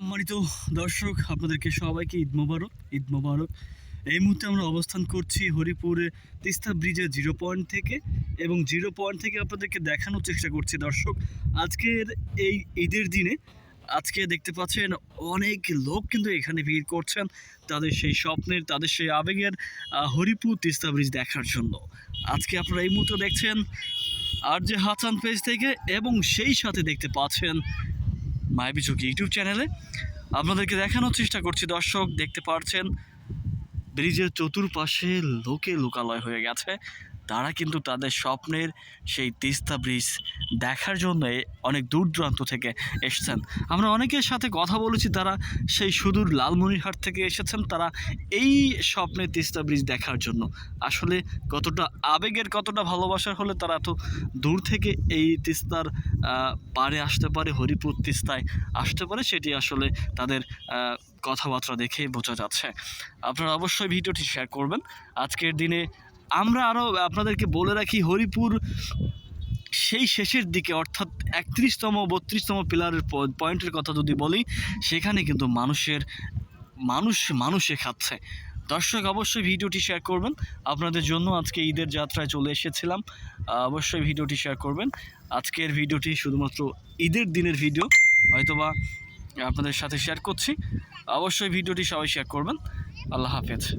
সম্মানিত দর্শক, আপনাদেরকে সবাইকে ঈদ মোবারক ঈদ মোবারক। এই মুহূর্তে আমরা অবস্থান করছি হরিপুরে তিস্তা ব্রিজের জিরো পয়েন্ট থেকে এবং জিরো পয়েন্ট থেকে আপনাদেরকে দেখানোর চেষ্টা করছি দর্শক, আজকের এই ঈদের দিনে আজকে দেখতে পাচ্ছেন অনেক লোক কিন্তু এখানে ভিড় করছেন তাদের সেই স্বপ্নের, তাদের সেই আবেগের হরিপুর তিস্তা ব্রিজ দেখার জন্য। আজকে আপনারা এই মুহূর্তে দেখছেন আর যে হাসান পেজ থেকে এবং সেই সাথে দেখতে পাচ্ছেন মায়াবী ঝুঁকি ইউটিউব চ্যানেলে। আপনাদেরকে দেখানোর চেষ্টা করছি, দর্শক দেখতে পারছেন, ব্রিজের চতুর্পাশে লোকে লোকালয় হয়ে গেছে। তারা কিন্তু তাদের স্বপ্নের সেই তিস্তা ব্রিজ দেখার জন্য অনেক দূর দূরান্ত থেকে এসেছেন। আমরা অনেকের সাথে কথা বলেছি, তারা সেই সুদূর লালমনিরহাট থেকে এসেছেন, তারা এই স্বপ্নের তিস্তা ব্রিজ দেখার জন্য। আসলে কতটা আবেগের, কতটা ভালোবাসার হলে তারা এত দূর থেকে এই তিস্তার পারে আসতে পারে, হরিপুর তিস্তায় আসতে পারে, সেটি আসলে তাদের কথাবার্তা দেখে বোঝা যাচ্ছে। আপনারা অবশ্যই ভিডিওটি শেয়ার করবেন। আজকের দিনে আমরা আরও আপনাদেরকে বলে রাখি, হরিপুর সেই শেষের দিকে, অর্থাৎ একত্রিশতম, বত্রিশতম পিলারের পয়েন্টের কথা যদি বলি, সেখানে কিন্তু মানুষের, মানুষ মানুষে খাচ্ছে। দর্শক অবশ্যই ভিডিওটি শেয়ার করবেন। আপনাদের জন্য আজকে ঈদের যাত্রায় চলে এসেছিলাম। অবশ্যই ভিডিওটি শেয়ার করবেন। আজকের ভিডিওটি শুধুমাত্র ঈদের দিনের ভিডিও, হয়তোবা আপনাদের সাথে শেয়ার করছি। অবশ্যই ভিডিওটি সবাই শেয়ার করবেন। আল্লাহ হাফেজ।